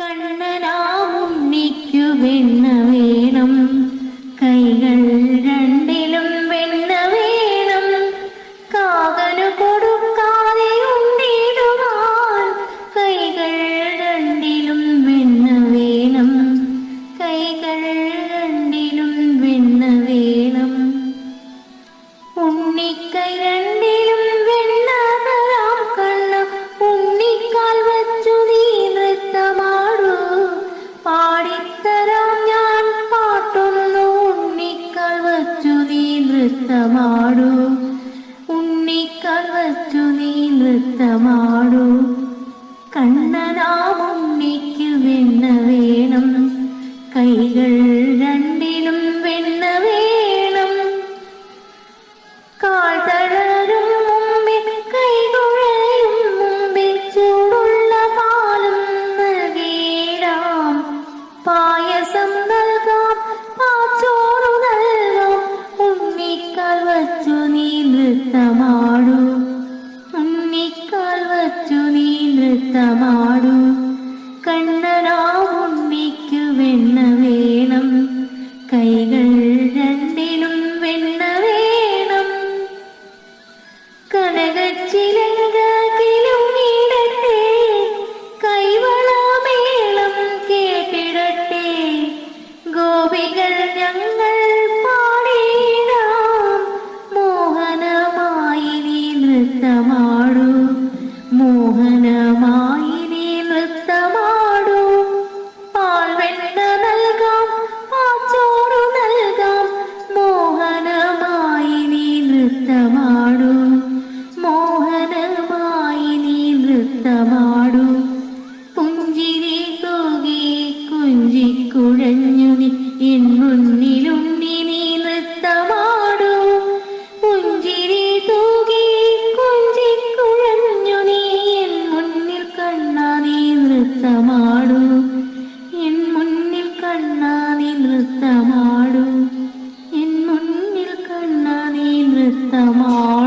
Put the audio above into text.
കണ്ണനാമുണ്ണിക്കു വേണം. കൈകൾ രണ്ടിലും വെണ്ണ വേണം. കാകനു കൊടുക്കാതെ ഉണ്ടിടുവാൻ. കൈകൾ രണ്ടിലും വെണ്ണ വേണം. കൈകൾ രണ്ടിലും വെണ്ണ വേണം. ഉണ്ണിക്കൈ രണ്ടിലും പാടിത്തരാം ഞാൻ പാട്ടൊന്നു ഉണ്ണിക്കൾ വച്ചു നീ നൃത്തമാടൂ. ഉണ്ണിക്കൾ വച്ചു നീ നൃത്തമാടൂ. കണ്ണനാം നൃത്തമാടൂ. ഉണ്ണിക്കാൽ വച്ചു നീ നൃത്തമാടു. കണ്ണനാ ഉണ്ണിക്ക് വെണ്ണ വേണം. കൈകൾ രണ്ടിനും വെണ്ണ വേണം. കനകച്ചിലങ്കിലും കൈവള കൈവളമേളം കേട്ടിടട്ടെ. ഗോപികൾ ഞങ്ങൾ മുന്നിലുണ്ണി നീ നൃത്തമാടൂ. കുഴഞ്ഞു നീ എൻ മുന്നിൽ കണ്ണാ നീ നൃത്തമാടൂ. എൻ മുന്നിൽ കണ്ണാ നീ നൃത്തമാടൂ. എൻ മുന്നിൽ കണ്ണാ നീ നൃത്തമാ